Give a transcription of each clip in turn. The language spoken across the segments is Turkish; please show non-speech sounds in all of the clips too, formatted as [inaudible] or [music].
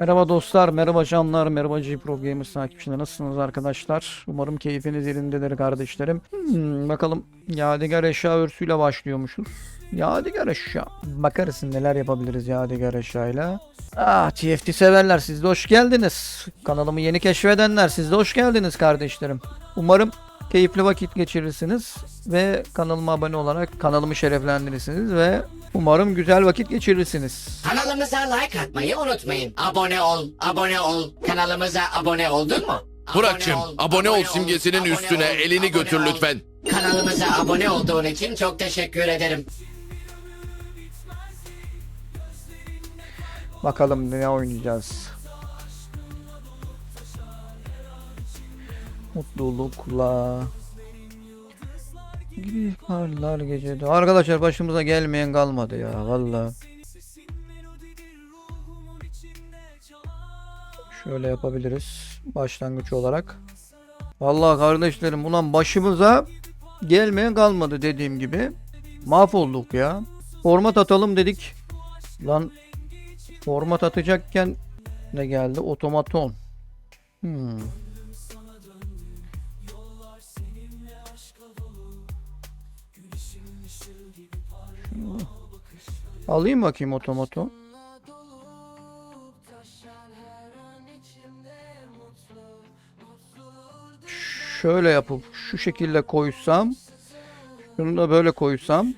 Merhaba dostlar, merhaba canlar, merhaba G-Pro Gamers takipçileri. Nasılsınız arkadaşlar? Umarım keyfiniz yerindedir kardeşlerim. Hmm, bakalım Yadigar eşya örsüyle başlıyormuşuz. Yadigar eşya. Bakarız neler yapabiliriz Yadigar eşyayla. Ah TFT severler siz de hoş geldiniz. Kanalımı yeni keşfedenler siz de hoş geldiniz kardeşlerim. Umarım keyifli vakit geçirirsiniz ve kanalıma abone olarak kanalımı şereflendirirsiniz ve umarım güzel vakit geçirirsiniz. Kanalımıza like atmayı unutmayın. Abone ol, abone ol. Kanalımıza abone oldun mu? Burak'cığım abone ol simgesinin abone üstüne ol, elini abone götür ol. lütfen. Kanalımıza abone olduğun için çok teşekkür ederim. Bakalım ne oynayacağız. Mutlulukla karlar gecede. Arkadaşlar başımıza gelmeyen kalmadı ya valla. Şöyle yapabiliriz başlangıç olarak. Vallahi kardeşlerim ulan başımıza gelmeyen kalmadı dediğim gibi. Mahvolduk ya. Format atalım dedik. Lan Format atacakken ne geldi? Otomaton. Hmm. Alayım bakayım otomaton. Şöyle yapıp şu şekilde koysam şunu da böyle koysam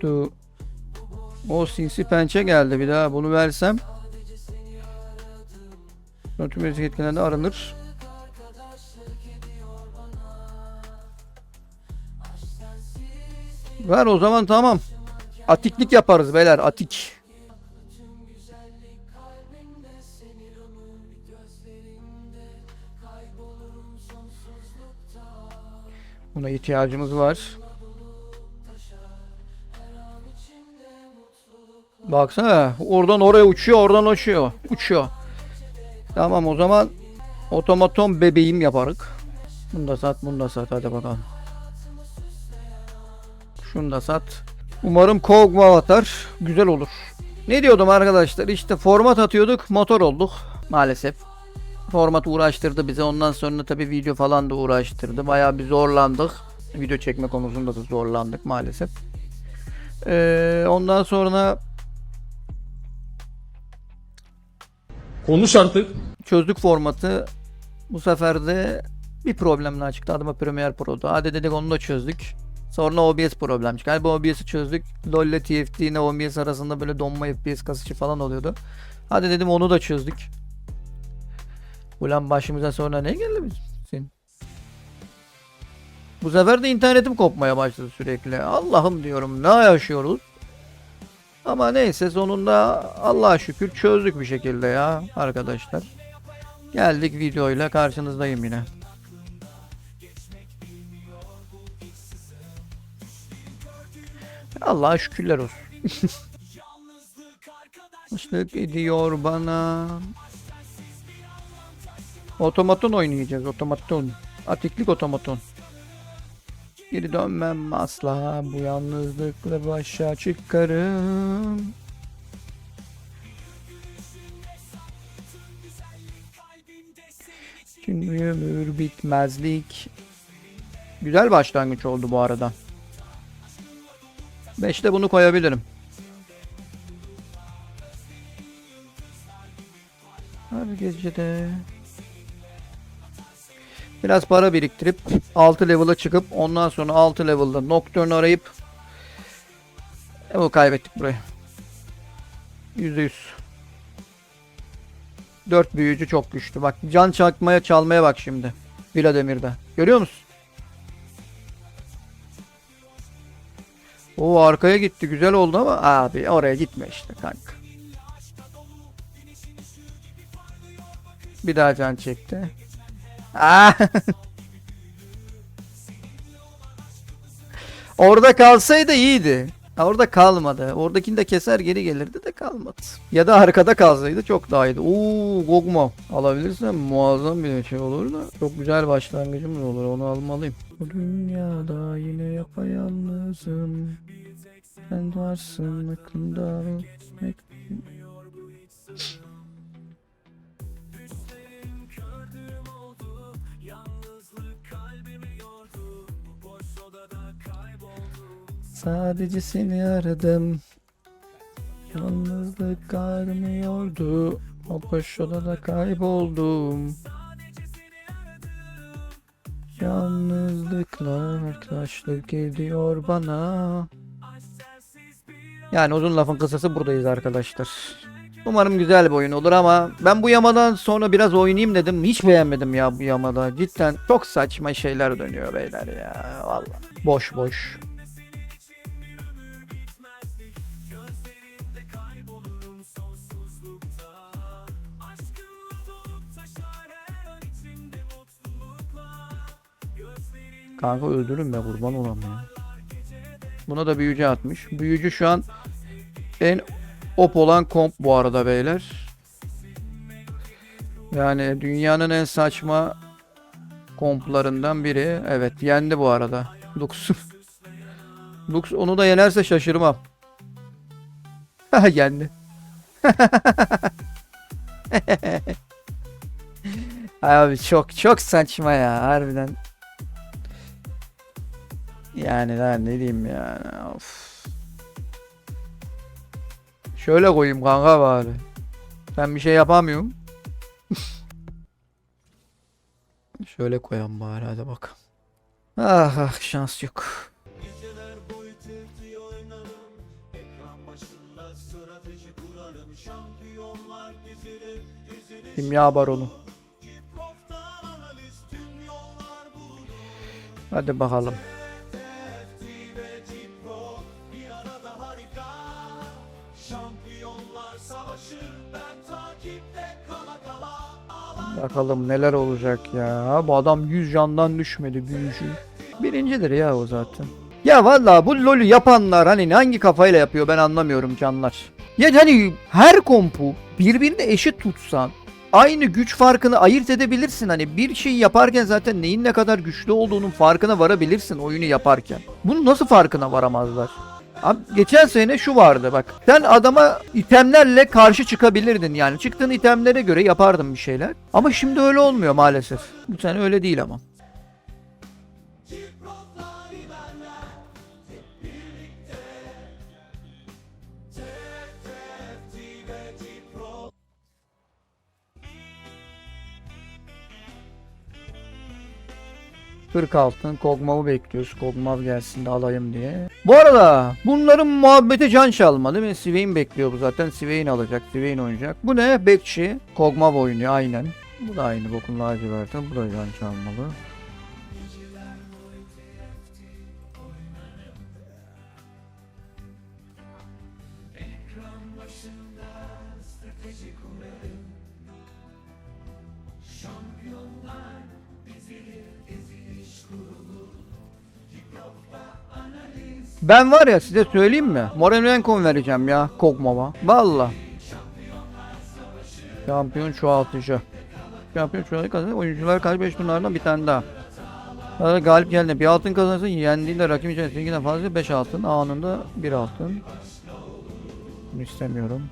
Du o sinsi pençe geldi bir daha bunu versem Tüm etiketlerinde aranır. Ver o zaman tamam. Atiklik yaparız beyler atik. Buna ihtiyacımız var. Baksana oradan oraya uçuyor oradan uçuyor. Uçuyor. Tamam o zaman otomaton bebeğim yaparık. Bunu da sat bunu da sat hadi bakalım. Şunu da sat. Umarım Kog'Maw atar. Güzel olur. Ne diyordum arkadaşlar işte format atıyorduk motor olduk maalesef. Format uğraştırdı bize ondan sonra tabi video falan da uğraştırdı. Bayağı bir zorlandık. Video çekme konusunda da zorlandık maalesef. Ee, ondan sonra Konuş artık. çözdük formatı. Bu sefer de bir problem daha çıktı. Adıma Premiere Pro'da. Hadi dedik onu da çözdük. Sonra OBS problem çıktı. Galiba OBS'i çözdük. LoL ile TFT ile OBS arasında böyle donma FPS kasışı falan oluyordu. Hadi dedim onu da çözdük. Ulan başımıza sonra ne geldi bizim? Bu sefer de internetim kopmaya başladı sürekli. Allah'ım diyorum ne yaşıyoruz? Ama neyse sonunda Allah'a şükür çözdük bir şekilde ya arkadaşlar. Geldik videoyla karşınızdayım yine. Allah'a şükürler olsun. [laughs] Açlık ediyor bana. Otomaton oynayacağız. Otomaton. Atiklik otomaton. Geri dönmem asla. Bu yalnızlıkla başa çıkarım. Çünkü ömür bitmezlik. Güzel başlangıç oldu bu arada. 5'te bunu koyabilirim. Her gecede biraz para biriktirip 6 level'a çıkıp ondan sonra 6 level'da Nocturne arayıp e, o kaybettik burayı. %100. 4 büyücü çok güçlü. Bak can çakmaya çalmaya bak şimdi. Vladimir'de. Görüyor musun? O arkaya gitti güzel oldu ama abi oraya gitme işte kanka. Bir daha can çekti. Aa! [laughs] Orada kalsaydı iyiydi. Orada kalmadı. Oradakini de keser geri gelirdi de kalmadı. Ya da arkada kalsaydı çok daha iyiydi. Oo Gogma. Alabilirsem muazzam bir şey olur da. Çok güzel başlangıcımız olur. Onu almalıyım. Bu dünyada yine yapayalnızım. Sen varsın aklımda. Sadece seni aradım. Yalnızlık karmıyordu. O boş odada kayboldum. Yalnızlıkla arkadaşlık ediyor bana. Yani uzun lafın kısası buradayız arkadaşlar. Umarım güzel bir oyun olur ama ben bu yamadan sonra biraz oynayayım dedim. Hiç beğenmedim ya bu yamada. Cidden çok saçma şeyler dönüyor beyler ya. Vallahi. Boş boş. Kanka öldürün be kurban olam ya. Buna da büyücü atmış. Büyücü şu an en op olan komp bu arada beyler. Yani dünyanın en saçma komplarından biri. Evet yendi bu arada. Lux. [laughs] Lux onu da yenerse şaşırmam. [laughs] yendi. [laughs] Abi çok çok saçma ya harbiden. Yani lan ne diyeyim yani of. Şöyle koyayım kanka bari. Ben bir şey yapamıyorum. [laughs] Şöyle koyalım bari hadi bakalım. Ah ah şans yok. Kimya baronu. Hadi bakalım. Bakalım neler olacak ya. Bu adam 100 candan düşmedi büyücü. Birincidir ya o zaten. Ya vallahi bu LoL'ü yapanlar hani hangi kafayla yapıyor ben anlamıyorum canlar. Ya hani her kompu birbirine eşit tutsan aynı güç farkını ayırt edebilirsin. Hani bir şey yaparken zaten neyin ne kadar güçlü olduğunun farkına varabilirsin oyunu yaparken. Bunu nasıl farkına varamazlar? Abi geçen sene şu vardı bak. Sen adama itemlerle karşı çıkabilirdin yani. Çıktığın itemlere göre yapardın bir şeyler. Ama şimdi öyle olmuyor maalesef. Bu sene öyle değil ama. Kırk altın Kog'Maw'u bekliyoruz. Kog'Maw gelsin de alayım diye. Bu arada bunların muhabbete can çalma değil mi? Swain bekliyor bu zaten. Swain alacak. Swain oynayacak. Bu ne? Bekçi. Kog'Maw oynuyor aynen. Bu da aynı bokun laciverti. Bu da can çalmalı. Ben var ya size söyleyeyim mi? Morelenko vereceğim ya Kog'Maw'a. Valla. Şampiyon çoğaltıcı. Şampiyon çoğaltıcı kazanır. Oyuncular karşı 5 bunlardan bir tane daha. Sonra galip geldi. Bir altın kazanırsa yendiğinde rakip için 8'den fazla 5 altın. Anında 1 altın. Bunu istemiyorum.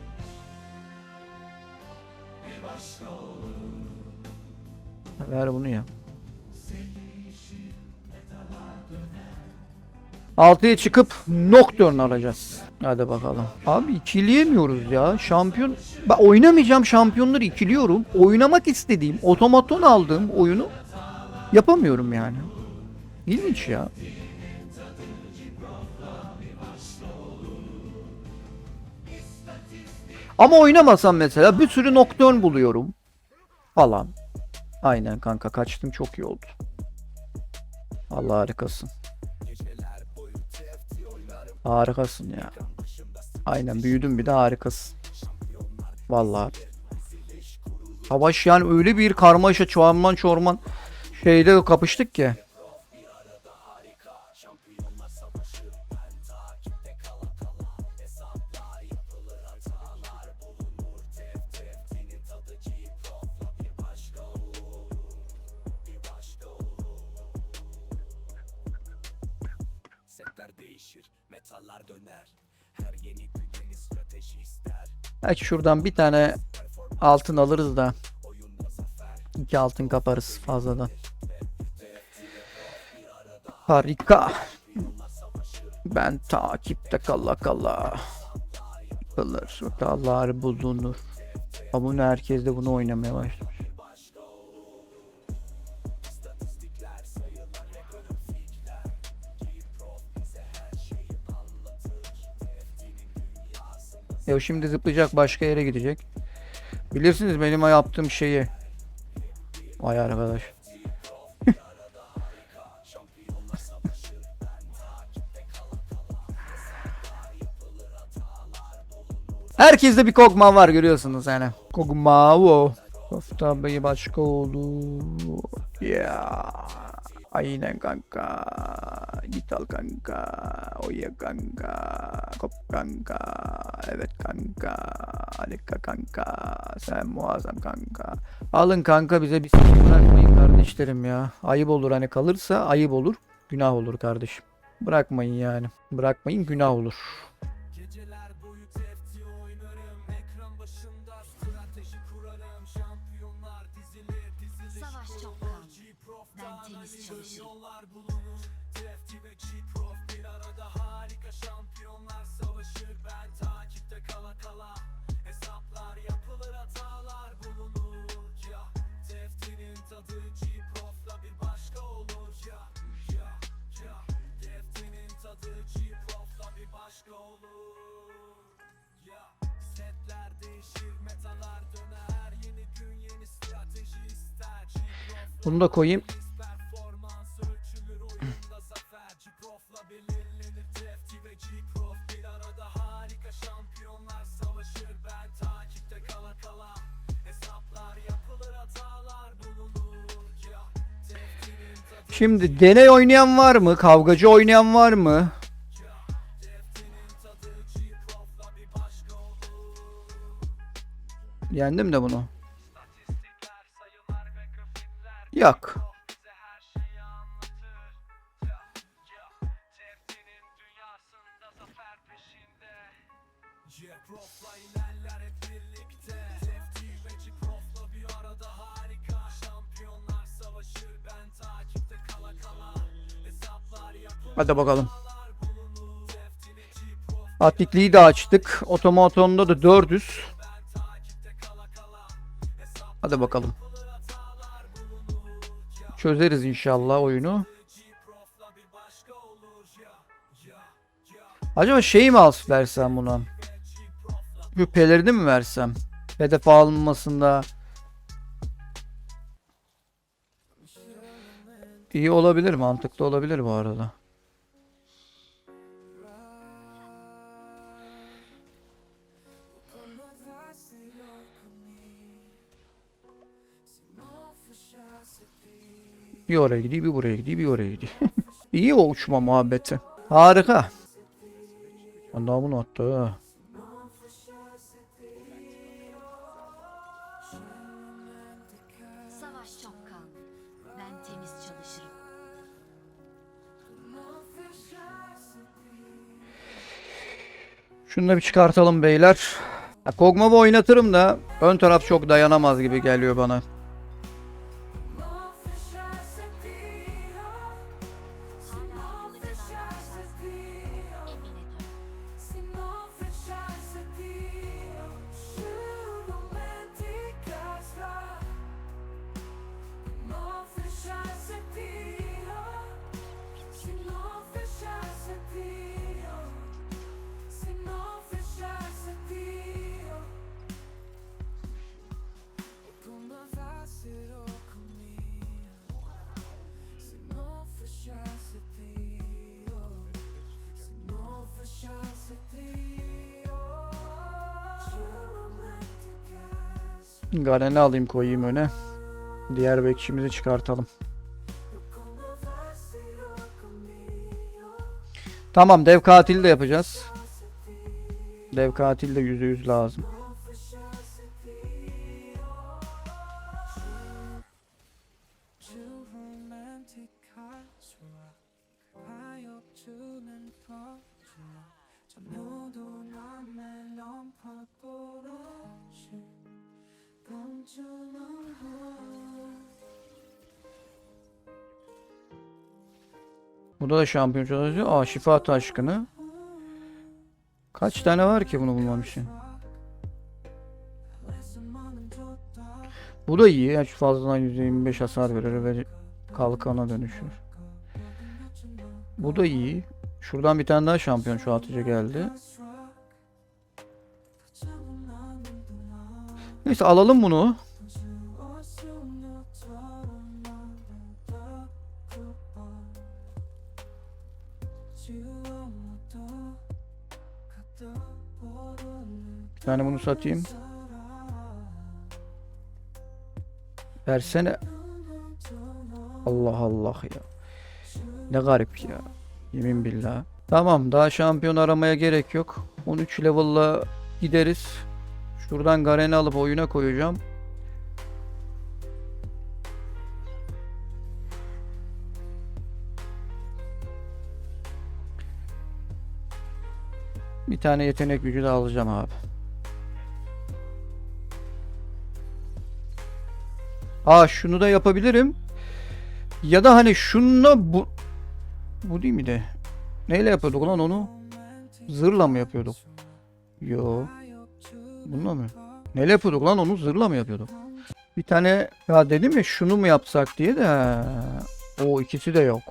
Ver bunu ya. 6'ya çıkıp Nocturne alacağız. Hadi bakalım. Abi ikileyemiyoruz ya. Şampiyon... Ben oynamayacağım şampiyonları ikiliyorum. Oynamak istediğim, otomaton aldığım oyunu yapamıyorum yani. İlginç ya. Ama oynamasam mesela bir sürü Nocturne buluyorum. Falan. Aynen kanka kaçtım çok iyi oldu. Allah harikasın. Harikasın ya. Aynen büyüdüm bir de harikasın. Vallahi. Savaş yani öyle bir karmaşa çorman çorman şeyde kapıştık ki. Belki şuradan bir tane altın alırız da iki altın kaparız fazladan. Harika. Ben takipte kala kala. Kalır, hatalar bulunur. Abone herkes de bunu oynamaya başlamış. Ya o şimdi zıplayacak başka yere gidecek. Bilirsiniz benim yaptığım şeyi. Vay arkadaş. [laughs] Herkeste bir Kog'Maw var görüyorsunuz yani. Kog'Maw o. Kofta başka oldu. Ya. Aynen kanka. Git al kanka. Oya kanka. Kop kanka. Evet kanka. Harika kanka. Sen muazzam kanka. Alın kanka bize bir sıkıntı bırakmayın kardeşlerim ya. Ayıp olur hani kalırsa ayıp olur. Günah olur kardeşim. Bırakmayın yani. Bırakmayın günah olur. Bunu da koyayım. Şimdi deney oynayan var mı? Kavgacı oynayan var mı? Yendim de bunu. Yok. Hadi bakalım. Atlikliği de açtık. Otomatonda da 400. Hadi bakalım. Çözeriz inşallah oyunu. Acaba şey mi alsın versem buna? Şüphelerini mi versem? Hedef alınmasında iyi olabilir, mantıklı olabilir bu arada. Bir oraya gidiyor, bir buraya gidiyor, bir oraya gidiyor. [laughs] İyi o uçma muhabbeti. Harika. Ben daha bunu attı ha. Savaş çok kan. Ben temiz çalışırım. Şunu da bir çıkartalım beyler. Ya, Kog'Maw'ı oynatırım da ön taraf çok dayanamaz gibi geliyor bana. Garen'i alayım koyayım öne. Diğer bekçimizi çıkartalım. Tamam dev katili de yapacağız. Dev katil de yüzde yüz lazım. Burada da şampiyon çalışıyor. Aa şifa taşkını. Kaç tane var ki bunu bulmam için? Bu da iyi. Ya şu fazladan %25 hasar verir ve kalkana dönüşür. Bu da iyi. Şuradan bir tane daha şampiyon çoğaltıcı geldi. Neyse alalım bunu. Bir tane bunu satayım. Versene. Allah Allah ya. Ne garip ya. Yemin billah. Tamam daha şampiyon aramaya gerek yok. 13 level'la gideriz. Şuradan Garen'i alıp oyuna koyacağım. Bir tane yetenek gücü de alacağım abi. Aa şunu da yapabilirim. Ya da hani şununla bu bu değil mi de? Neyle yapıyorduk lan onu? Zırla mı yapıyorduk? Yo. Bununla mı? Neyle yapıyorduk lan onu? Zırla mı yapıyorduk? Bir tane ya dedim ya şunu mu yapsak diye de o ikisi de yok.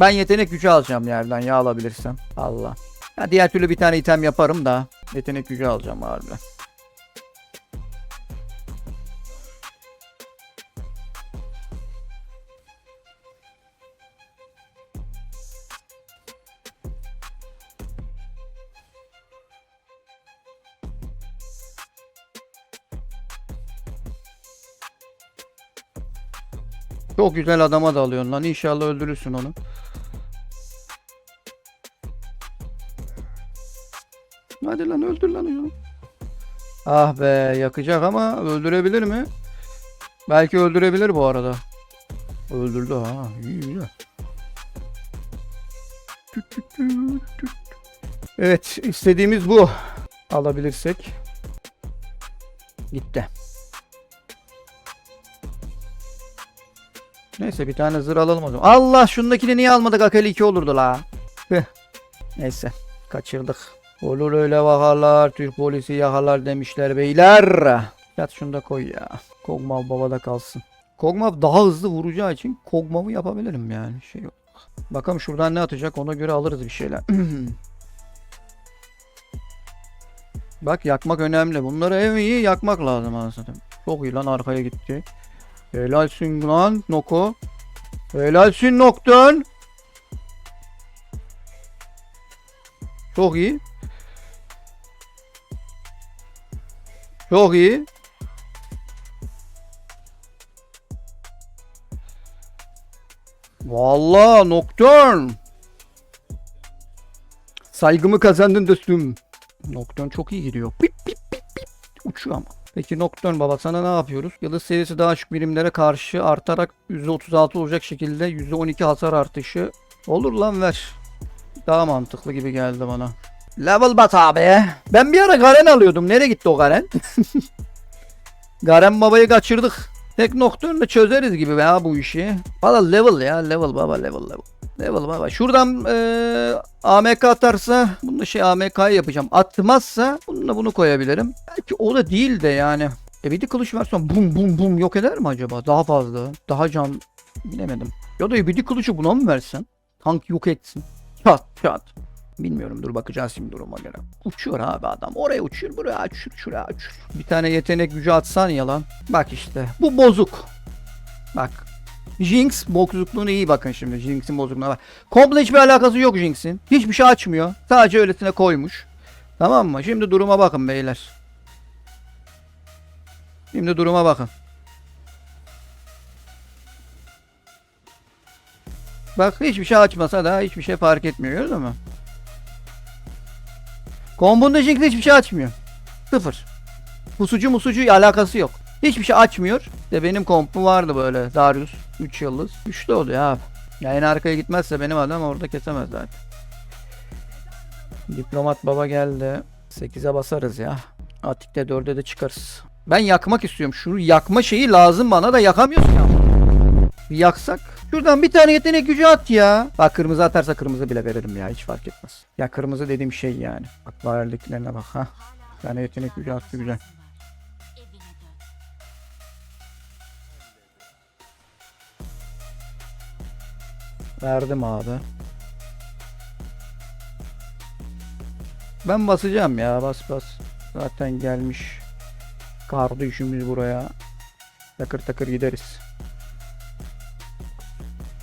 Ben yetenek gücü alacağım yerden ya alabilirsem. Allah. Ya diğer türlü bir tane item yaparım da yetenek gücü alacağım harbiden. Çok güzel adama da alıyorsun lan. İnşallah öldürürsün onu. Hadi lan öldür lan onu. Ah be yakacak ama öldürebilir mi? Belki öldürebilir bu arada. Öldürdü ha. İyi güzel. Evet istediğimiz bu. Alabilirsek. Gitti. Neyse bir tane zırh alalım o zaman. Allah şundakini niye almadık? Akali 2 olurdu la. Heh. Neyse kaçırdık. Olur öyle bakarlar. Türk polisi yakalar demişler beyler. Yat şunu da koy ya. Kog'Maw babada kalsın. Kog'Maw daha hızlı vuracağı için Kog'Maw'ı yapabilirim yani. Şey yok. Bakalım şuradan ne atacak ona göre alırız bir şeyler. [clears throat] Bak yakmak önemli. Bunları en iyi yakmak lazım anasını. Çok iyi lan arkaya gitti. Helalsin lan Noko. Helalsin Noktan. Çok iyi. Çok iyi. Vallahi Nocturne. Saygımı kazandın dostum. Nocturne çok iyi gidiyor. Pip pip pip pip. Uçuyor ama. Peki Nocturne baba sana ne yapıyoruz? Yıldız seviyesi daha düşük birimlere karşı artarak %36 olacak şekilde %12 hasar artışı. Olur lan ver. Daha mantıklı gibi geldi bana. Level bat abi. Ben bir ara Garen alıyordum. Nereye gitti o Garen? [laughs] Garen babayı kaçırdık. Tek Nocturne'la çözeriz gibi ya bu işi. Valla level ya level baba level level. Level baba. Şuradan eee AMK atarsa bunu şey AMK'yı yapacağım. Atmazsa bununla bunu koyabilirim. Belki o da değil de yani. E bir de kılıç versen bum bum bum yok eder mi acaba? Daha fazla. Daha can bilemedim. Ya da de kılıcı buna mı versen? Tank yok etsin. [laughs] Çat çat. Bilmiyorum dur bakacağız şimdi duruma göre. Uçuyor abi adam. Oraya uçuyor buraya uçur şuraya uçur. Bir tane yetenek gücü atsan ya lan. Bak işte bu bozuk. Bak. Jinx bozukluğuna iyi bakın şimdi. Jinx'in bozukluğuna bak. Komple hiçbir alakası yok Jinx'in. Hiçbir şey açmıyor. Sadece öylesine koymuş. Tamam mı? Şimdi duruma bakın beyler. Şimdi duruma bakın. Bak hiçbir şey açmasa da hiçbir şey fark etmiyor gördün mü? Kombunda Jinx hiçbir şey açmıyor. Sıfır. Pusucu musucu alakası yok. Hiçbir şey açmıyor. De benim kompum vardı böyle Darius 3 yıldız. Güçlü oluyor abi. Yani arkaya gitmezse benim adam orada kesemez zaten. Diplomat baba geldi. 8'e basarız ya. Atik'te 4'e de çıkarız. Ben yakmak istiyorum. Şu yakma şeyi lazım bana da yakamıyorsun ya. Bir yaksak. Şuradan bir tane yetenek gücü at ya. Bak kırmızı atarsa kırmızı bile veririm ya. Hiç fark etmez. Ya kırmızı dediğim şey yani. Bak verdiklerine bak ha. Bir tane yetenek gücü attı güzel. Verdim abi. Ben basacağım ya bas bas. Zaten gelmiş. Kardeşimiz buraya. Takır takır gideriz.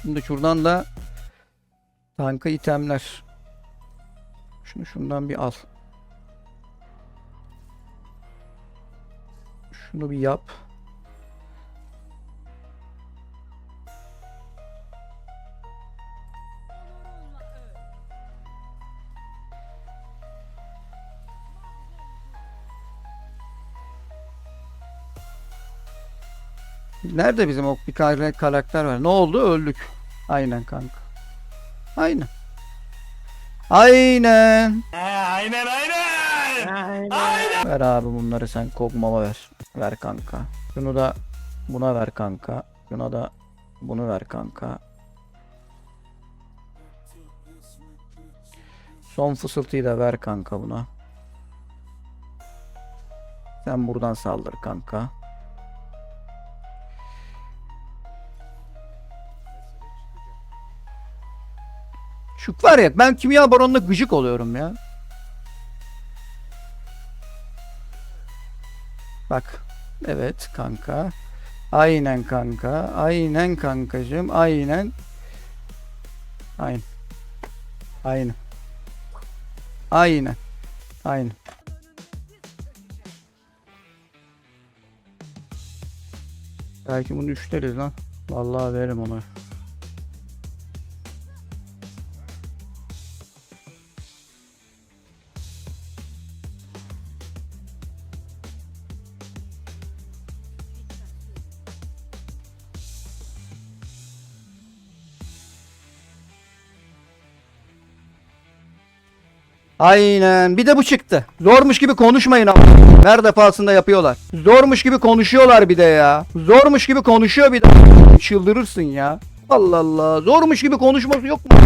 Şimdi şuradan da tanka itemler. Şunu şundan bir al. Şunu bir yap. Nerede bizim o bir kar- karakter var? Ne oldu? Öldük. Aynen kanka. Aynen. Aynen. aynen aynen. Ver abi bunları sen Kog'Maw'a ver. Ver kanka. Şunu da buna ver kanka. Şuna da bunu ver kanka. Son fısıltıyı da ver kanka buna. Sen buradan saldır kanka. Şu var ya ben kimya baronuna gıcık oluyorum ya. Bak. Evet kanka. Aynen kanka. Aynen kankacığım. Aynen. Aynen. Aynen. Aynen. Aynen. Belki bunu üçleriz lan. Vallahi veririm onu. Aynen. Bir de bu çıktı. Zormuş gibi konuşmayın ama. Her defasında yapıyorlar. Zormuş gibi konuşuyorlar bir de ya. Zormuş gibi konuşuyor bir de. Çıldırırsın ya. Allah Allah. Zormuş gibi konuşması yok mu?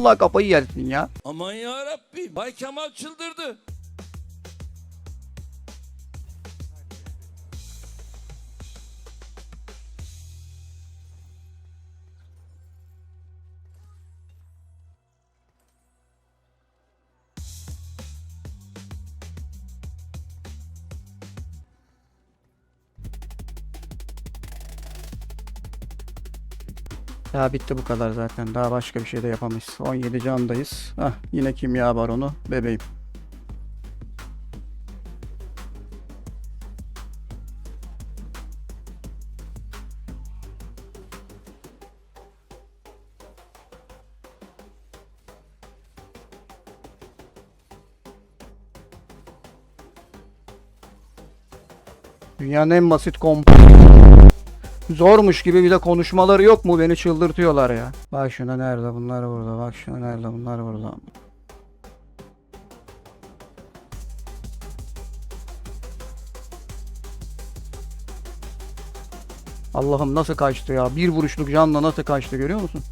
Allah kafayı yersin ya. Aman ya Rabbi, Bay Kemal çıldırdı. Ya bitti bu kadar zaten. Daha başka bir şey de yapamayız. 17 candayız. Hah yine kimya baronu. Bebeğim. Dünyanın en basit komp Zormuş gibi bir de konuşmaları yok mu? Beni çıldırtıyorlar ya. Bak şuna nerede bunlar burada. Bak şuna nerede bunlar burada. Allah'ım nasıl kaçtı ya. Bir vuruşluk canla nasıl kaçtı görüyor musun?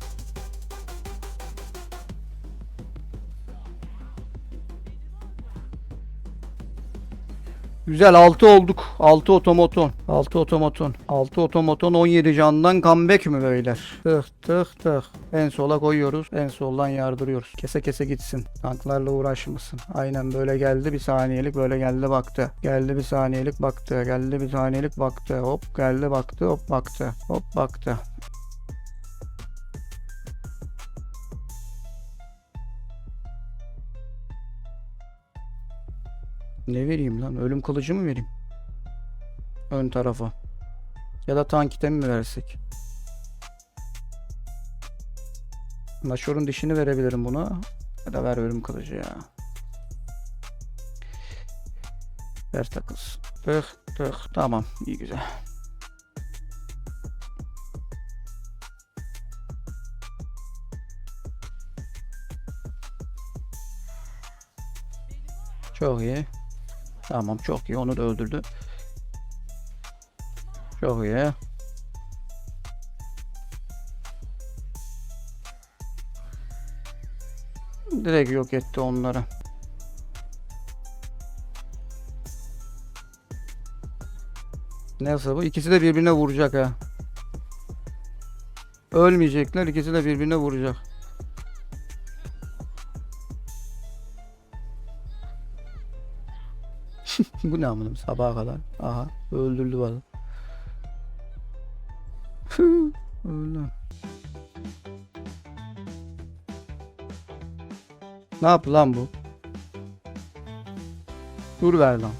Güzel 6 olduk. 6 otomoton. 6 otomoton. 6 otomoton 17 candan comeback mi beyler? Tık tık tık. En sola koyuyoruz. En soldan yardırıyoruz. Kese kese gitsin. Tanklarla uğraşmasın. Aynen böyle geldi bir saniyelik böyle geldi baktı. Geldi bir saniyelik baktı. Geldi bir saniyelik baktı. Hop geldi baktı hop baktı. Hop baktı. Ne vereyim lan? Ölüm kılıcı mı vereyim? Ön tarafa. Ya da tank itemi mi versek? Maşor'un dişini verebilirim buna. Ya da ver ölüm kılıcı ya. Ver takılsın. Tık tık. Tamam. iyi güzel. Çok iyi. Tamam çok iyi onu da öldürdü. Çok iyi. Direkt yok etti onları. Nasıl bu? İkisi de birbirine vuracak ha. Ölmeyecekler. ikisi de birbirine vuracak. Bu ne amınım sabaha kadar. Aha öldürdü bana. Öldü. Ne yaptı lan bu? Dur ver lan.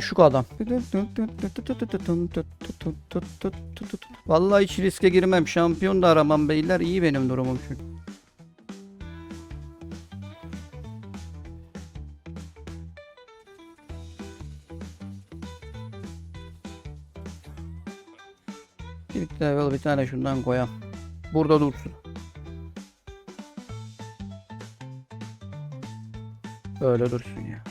Şu adam. Vallahi hiç riske girmem. Şampiyon da aramam beyler. İyi benim durumum şu. Level bir tane şundan koyam. Burada dursun. Böyle dursun ya.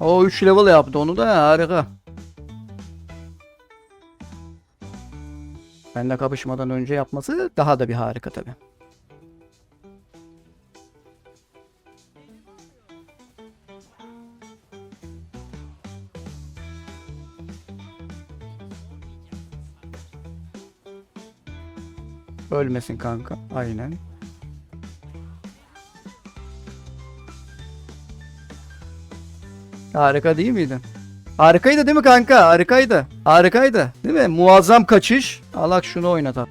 O 3 level yaptı onu da harika. Benle kapışmadan önce yapması daha da bir harika tabi. Ölmesin kanka. Aynen. Harika değil miydi? Harikaydı değil mi kanka? Harikaydı. Harikaydı. Değil mi? Muazzam kaçış. Alak şunu oynatar.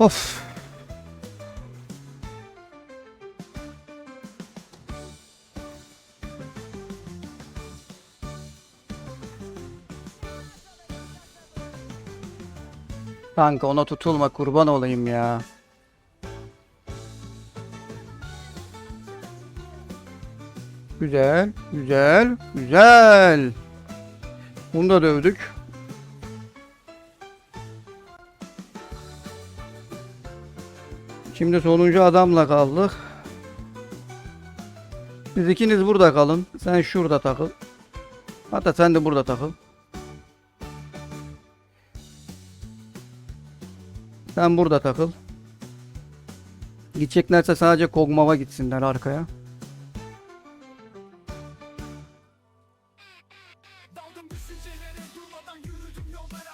Of. Kanka ona tutulma kurban olayım ya. Güzel, güzel, güzel. Bunu da dövdük. Şimdi sonuncu adamla kaldık. Siz ikiniz burada kalın. Sen şurada takıl. Hatta sen de burada takıl. Sen burada takıl. Gideceklerse sadece Kog'Maw'a gitsinler arkaya.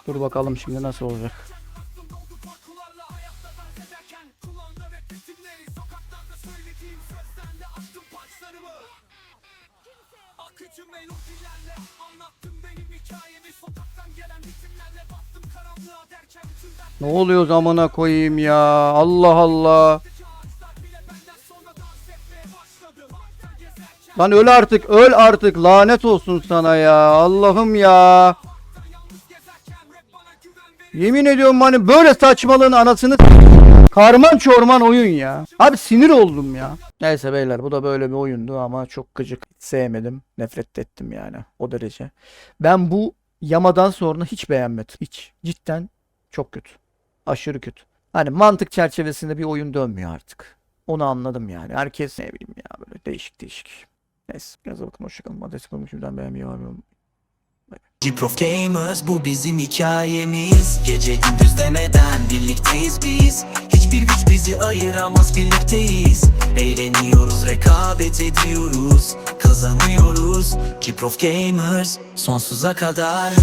Dur bakalım şimdi nasıl olacak. Ne oluyor zamana koyayım ya? Allah Allah. Lan öl artık, öl artık. Lanet olsun sana ya. Allah'ım ya. Yemin ediyorum hani böyle saçmalığın anasını karman çorman oyun ya. Abi sinir oldum ya. Neyse beyler bu da böyle bir oyundu ama çok gıcık. Sevmedim. Nefret ettim yani o derece. Ben bu yamadan sonra hiç beğenmedim. Hiç. Cidden çok kötü. Aşırı kötü. Hani mantık çerçevesinde bir oyun dönmüyor artık. Onu anladım yani. Herkes ne bileyim ya böyle değişik değişik. Neyse. Biraz bakın hoşçakalın. Adresi bulmuş. Şimdiden beğenmeyi var mı? G-Prof Gamers bu bizim hikayemiz Gece gündüz demeden birlikteyiz biz Hiçbir güç bizi ayıramaz birlikteyiz Eğleniyoruz rekabet ediyoruz Kazanıyoruz G-Prof Gamers sonsuza kadar